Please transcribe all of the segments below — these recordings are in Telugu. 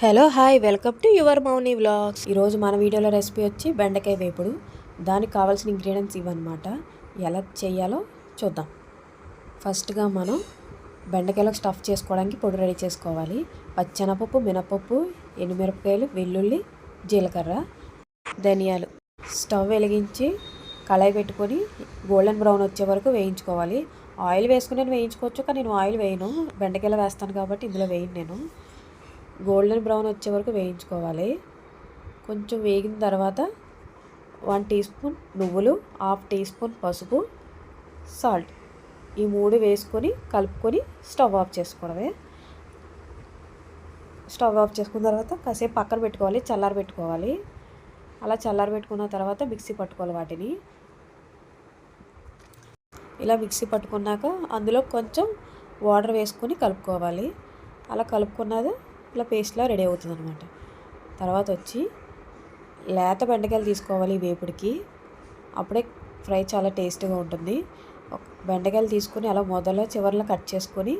Hello hi welcome to your Mouni vlogs. ఈరోజు మన వీడియోలో రెసిపీ వచ్చి బెండకాయ వేపుడు. దానికి కావాల్సిన ఇంగ్రీడియంట్స్ ఇవన్నమాట ఎలా చేయాలో చూద్దాం. ఫస్ట్గా మనం బెండకాయలో స్టఫ్ చేసుకోవడానికి పొడి రెడీ చేసుకోవాలి. పచ్చెనపప్పు మినపప్పు ఎండుమిరపకాయలు వెల్లుల్లి జీలకర్ర ధనియాలు. స్టవ్ వెలిగించి కళాయి పెట్టుకొని గోల్డెన్ బ్రౌన్ వచ్చే వరకు వేయించుకోవాలి. ఆయిల్ వేసుకుని నేను వేయించుకోవచ్చు కానీ నేను ఆయిల్ వేయను. బెండకాయలో వేస్తాను కాబట్టి ఇందులో వేయను నేను. గోల్డెన్ బ్రౌన్ వచ్చే వరకు వేయించుకోవాలి. కొంచెం వేగిన తర్వాత వన్ టీ స్పూన్ నువ్వులు హాఫ్ టీ స్పూన్ పసుపు సాల్ట్ ఈ మూడు వేసుకొని కలుపుకొని స్టవ్ ఆఫ్ చేసుకోవడమే. స్టవ్ ఆఫ్ చేసుకున్న తర్వాత కాసేపు పక్కన పెట్టుకోవాలి చల్లారి పెట్టుకోవాలి. అలా చల్లారి పెట్టుకున్న తర్వాత మిక్సీ పట్టుకోవాలి వాటిని. ఇలా మిక్సీ పట్టుకున్నాక అందులో కొంచెం వాటర్ వేసుకొని కలుపుకోవాలి. అలా కలుపుకున్నది ఇలా పేస్ట్లా రెడీ అవుతుంది అనమాట తర్వాత వచ్చి లేత బెండకాయలు తీసుకోవాలి వేపుడికి. అప్పుడే ఫ్రై చాలా టేస్ట్గా ఉంటుంది. బెండకాయలు తీసుకొని అలా మొదల చివరిలో కట్ చేసుకొని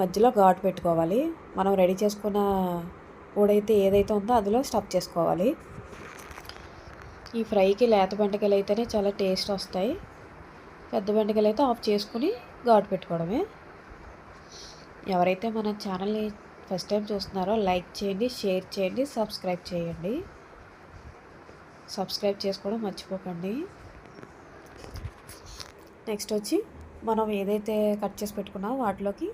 మధ్యలో ఘాటు పెట్టుకోవాలి. మనం రెడీ చేసుకున్న పొడైతే ఏదైతే ఉందో అందులో స్టఫ్ చేసుకోవాలి. ఈ ఫ్రైకి లేత బెండకాయలు అయితేనే చాలా టేస్ట్ వస్తాయి. పెద్ద బెండకాయలు అయితే ఆఫ్ చేసుకుని ఘాటు పెట్టుకోవడమే. ఎవరైతే మన ఛానల్ని ఫస్ట్ టైం చూస్తున్నారో లైక్ చేయండి షేర్ చేయండి సబ్స్క్రైబ్ చేయండి. సబ్స్క్రైబ్ చేసుకోవడం మర్చిపోకండి. నెక్స్ట్ వచ్చి మనం ఏదైతే కట్ చేసి పెట్టుకున్నామో వాటిలోకి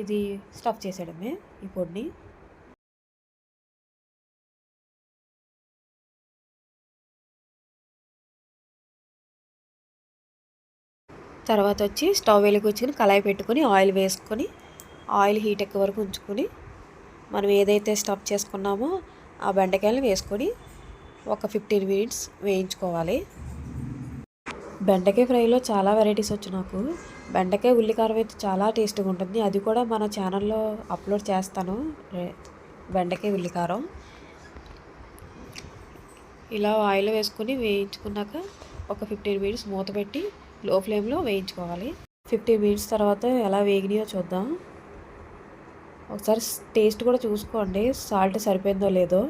ఇది స్టఫ్ చేసేయడమే ఈ పొడిని. తర్వాత వచ్చి స్టవ్ వెలిగించుకొని కళాయి పెట్టుకొని ఆయిల్ వేసుకొని ఆయిల్ హీట్ ఎక్కే వరకు ఉంచుకొని మనం ఏదైతే స్టఫ్ చేసుకున్నామో ఆ బెండకాయలు వేసుకొని ఒక ఫిఫ్టీన్ మినిట్స్ వేయించుకోవాలి. బెండకాయ ఫ్రైలో చాలా వెరైటీస్ వచ్చు నాకు. బెండకాయ ఉల్లికారం అయితే చాలా టేస్ట్గా ఉంటుంది. అది కూడా మన ఛానల్లో అప్లోడ్ చేస్తాను. బెండకాయ ఉల్లికారం. ఇలా ఆయిల్ వేసుకొని వేయించుకున్నాక ఒక ఫిఫ్టీన్ మినిట్స్ మూత పెట్టి లో ఫ్లేమ్లో వేయించుకోవాలి. ఫిఫ్టీన్ మినిట్స్ తర్వాత ఎలా వేగినాయో చూద్దాం. ఒకసారి టేస్ట్ కూడా చూసుకోండి. సాల్ట్ సరిపోయిందో లేదో.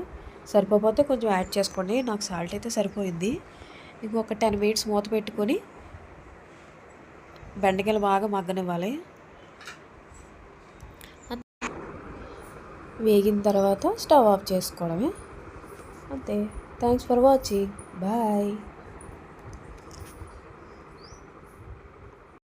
సరిపోతే కొంచెం యాడ్ చేసుకోండి. నాకు సాల్ట్ అయితే సరిపోయింది. ఇంకొక టెన్ మినిట్స్ మూత పెట్టుకొని బెండకాయలు బాగా మగ్గనివ్వాలి. వేగిన తర్వాత స్టవ్ ఆఫ్ చేసుకోవడమే. అంతే. Thanks for watching. బాయ్.